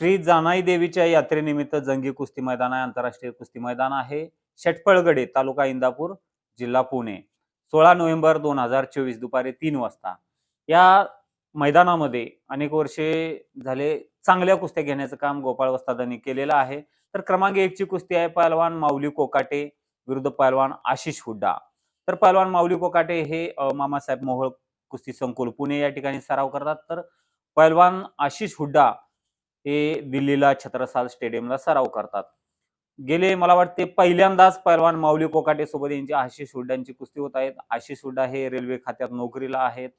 श्री जानाई देवीच्या यात्रेनिमित्त जंगी कुस्ती मैदान आहे आंतरराष्ट्रीय कुस्ती मैदान आहे. शेटपळगडे तालुका इंदापूर जिल्हा पुणे. सोळा नोव्हेंबर दोन हजार चोवीस दुपारी तीन वाजता. या मैदानामध्ये अनेक वर्षे झाले चांगल्या कुस्त्या घेण्याचं काम गोपाळ वस्तादांनी केलेलं आहे. तर क्रमांक एकची कुस्ती आहे पहलवान माऊली कोकाटे विरुद्ध पहलवान आशिष हुड्डा. तर पहलवान माऊली कोकाटे हे मामासाहेब मोहोळ कुस्ती संकुल पुणे या ठिकाणी सराव करतात. तर पहलवान आशिष हुड्डा हे दिल्लीला छत्रसाल स्टेडियमला सराव करतात. गेले मला वाटते पहिल्यांदाच पैलवान माऊली कोकाटे सोबत यांची आशिष हुड्डांची कुस्ती होत आहेत. आशिष हुड्डा हे रेल्वे खात्यात नोकरीला आहेत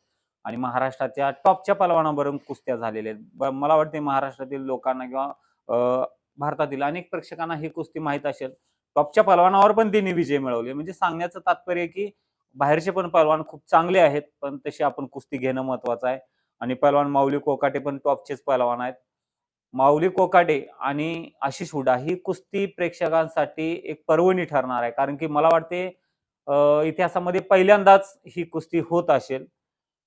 आणि महाराष्ट्राच्या टॉपच्या पहलवानाबरोबर कुस्त्या झालेल्या आहेत. मला वाटते महाराष्ट्रातील लोकांना किंवा भारतातील अनेक प्रेक्षकांना ही कुस्ती माहीत असेल. टॉपच्या पहलवानावर पण त्यांनी विजय मिळवले. म्हणजे सांगण्याचं तात्पर्य की बाहेरचे पण पैलवान खूप चांगले आहेत पण तशी आपण कुस्ती घेणं महत्वाचं आहे. आणि पहलवान माऊली कोकाटे पण टॉपचेच पैलवान आहेत. माऊली कोकाटे आणि आशिष हुडा ही कुस्ती प्रेक्षकांसाठी एक पर्वणी ठरणार आहे. कारण की मला वाटते इतिहासामध्ये पहिल्यांदाच ही कुस्ती होत असेल.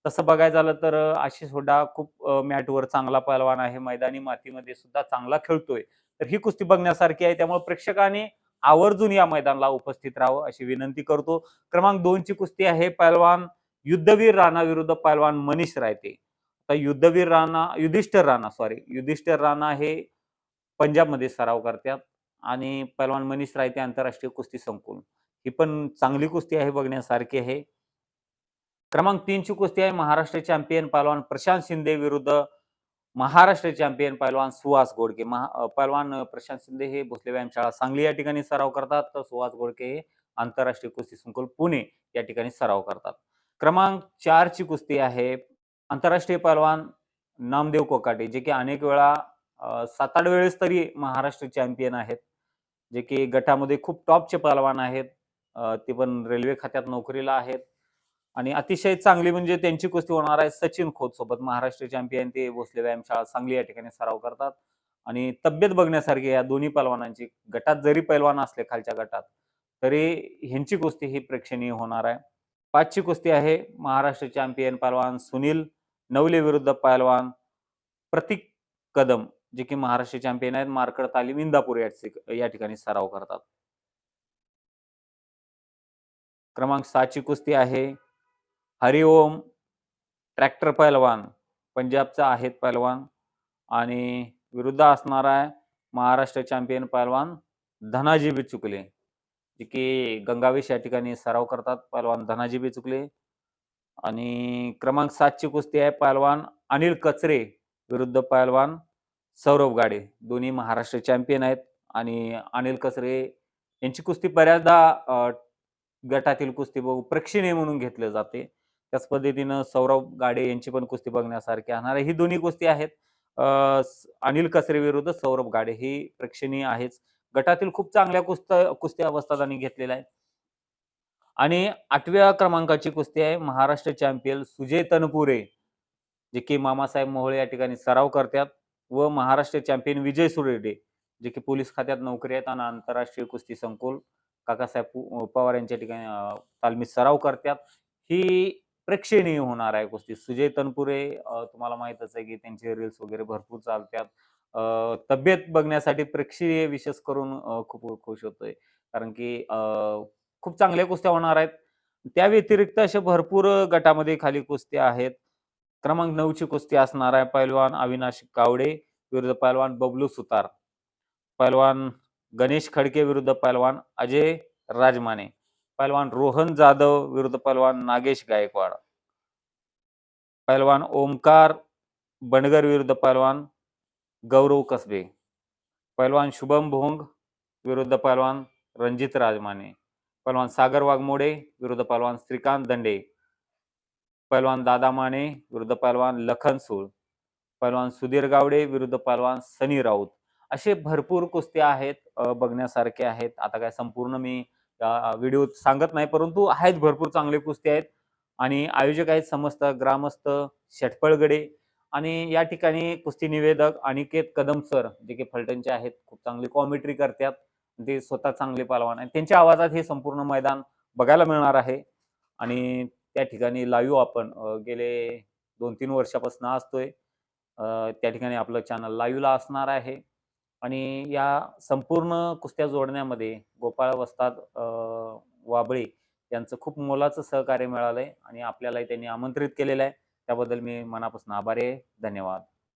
तसं बघायचं झालं तर आशिष हुडा खूप मॅटवर चांगला पहलवान आहे. मैदानी मातीमध्ये सुद्धा चांगला खेळतोय. तर ही कुस्ती बघण्यासारखी आहे. त्यामुळे प्रेक्षकांनी आवर्जून या मैदानाला उपस्थित राहावं अशी विनंती करतो. क्रमांक दोनची कुस्ती आहे पहलवान युद्धवीर राणा विरुद्ध पहलवान मनीष रायते. आता युद्धवीर राणा युधिष्ठिर राणा सॉरी युधिष्ठिर राणा हे पंजाबमध्ये सराव करतात आणि पहलवान मनीष रायते आंतरराष्ट्रीय कुस्ती संकुल. ही पण चांगली कुस्ती आहे बघण्यासारखी आहे. क्रमांक तीनची कुस्ती आहे महाराष्ट्र चॅम्पियन पहलवान प्रशांत शिंदे विरुद्ध महाराष्ट्र चॅम्पियन पहलवान सुहास गोडके महा अ, पहलवान प्रशांत शिंदे हे भोसले व्यायामशाळा सांगली या ठिकाणी सराव करतात. तर सुहास गोडके हे आंतरराष्ट्रीय कुस्ती संकुल पुणे या ठिकाणी सराव करतात. क्रमांक चारची कुस्ती आहे आंतरराष्ट्रीय पहलवान नामदेव कोकाटे जे की अनेक वेळा सात आठ वेळेस तरी महाराष्ट्र चॅम्पियन आहेत. जे की गटामध्ये खूप टॉपचे पहलवान आहेत. ते पण रेल्वे खात्यात नोकरीला आहेत. आणि अतिशय चांगली म्हणजे त्यांची कुस्ती होणार आहे सचिन खोत सोबत. महाराष्ट्र चॅम्पियन ते भोसले व्यायामशाळा सांगली या ठिकाणी सराव करतात. आणि तब्येत बघण्यासारखी या दोन्ही पहलवानांची गटात जरी पैलवान असले खालच्या गटात तरी ह्यांची कुस्ती ही प्रेक्षणीय होणार आहे. पाचची कुस्ती आहे महाराष्ट्र चॅम्पियन पहलवान सुनील नवले विरुद्ध पहलवान प्रतीक कदम जे की महाराष्ट्र चॅम्पियन आहेत मार्कड तालीम इंदापूर या ठिकाणी सराव करतात. क्रमांक सहाची कुस्ती आहे. हरिओम ट्रॅक्टर पैलवान पंजाबचा आहेत पैलवान आणि विरुद्ध असणार आहे महाराष्ट्र चॅम्पियन पैलवान धनाजी बिचुकले जे की गंगावेश या ठिकाणी सराव करतात. पैलवान धनाजी बिचुकले आणि क्रमांक सातची कुस्ती आहे पैलवान अनिल कचरे विरुद्ध पैलवान सौरभ गाडे. दोन्ही महाराष्ट्र चॅम्पियन आहेत आणि अनिल कचरे यांची कुस्ती बऱ्याचदा गटातील कुस्ती बघू प्रेक्षणीय म्हणून घेतले जाते. त्याच पद्धतीनं सौरभ गाडे यांची पण कुस्ती बघण्यासारखी असणार ही दोन्ही कुस्ती आहेत. अनिल कचरे विरुद्ध सौरभ गाडे. ही प्रेक्षणीय आहेच. गटातील खूप चांगल्या कुस्त कुस्त्या त्यांनी घेतलेल्या आहेत. आणि आठव्या क्रमांकाची कुस्ती आहे महाराष्ट्र चॅम्पियन सुजय तनपुरे जे की मामासाहेब मोहळे या ठिकाणी सराव करतात व महाराष्ट्र चॅम्पियन विजय सुरेडे जे की पोलीस खात्यात नोकरी आहेत आणि आंतरराष्ट्रीय कुस्ती संकुल काकासाहेब पवार यांच्या ठिकाणी तालमीत सराव करतात. ही प्रेक्षणीय होणार आहे कुस्ती. सुजय तनपुरे तुम्हाला माहीतच आहे की त्यांचे रील्स वगैरे भरपूर चालतात. तब्येत बघण्यासाठी प्रेक्षणीय विशेष करून खूप खुश होतोय. कारण की खूप चांगल्या कुस्त्या होणार आहेत. त्या व्यतिरिक्त अशा भरपूर गटामध्ये खाली कुस्त्या आहेत. क्रमांक नऊची कुस्ती असणार आहे पैलवान अविनाश कावडे विरुद्ध पैलवान बबलू सुतार. पैलवान गणेश खडके विरुद्ध पैलवान अजय राजमाने. पैलवान रोहन जाधव विरुद्ध पैलवान नागेश गायकवाड. पैलवान ओमकार बंडगर विरुद्ध पैलवान गौरव कसबे. पैलवान शुभम भोंग विरुद्ध पैलवान रणजित राजमाने. पहलवान सागर वाघमोडे विरुद्ध पहलवान श्रीकांत दंडे. पहलवान दादा माने विरुद्ध पहलवान लखन सूळ. पहलवान सुधीर गावडे विरुद्ध पहलवान सनी राऊत. असे भरपूर कुस्त्या आहेत बघण्यासारखे आहेत. आता काय संपूर्ण मी व्हिडिओ सांगत नाही परंतु आहेत भरपूर चांगले कुस्ती आहेत. आणि आयोजक आहेत समस्त ग्रामस्थ शेटपळगडे आणि या ठिकाणी कुस्ती निवेदक अनिकेत कदम सर जे की फलटणचे आहेत खूप चांगली कॉमेंट्री करतात. ते स्वतः चांगले पालवान आहेत. त्यांच्या आवाजात हे संपूर्ण मैदान बघायला मिळणार आहे. आणि त्या ठिकाणी लाईव्ह आपण गेले दोन तीन वर्षापासून असतोय. त्या ठिकाणी आपलं चॅनल लाईव्हला असणार आहे. आणि या संपूर्ण कुस्त्या जोडण्यामध्ये गोपाळ वस्ताद वाबळे यांचं खूप मोलाचं सहकार्य मिळालंय आणि आपल्यालाही त्यांनी आमंत्रित केलेलं आहे. त्याबद्दल मी मनापासून आभारी आहे. धन्यवाद.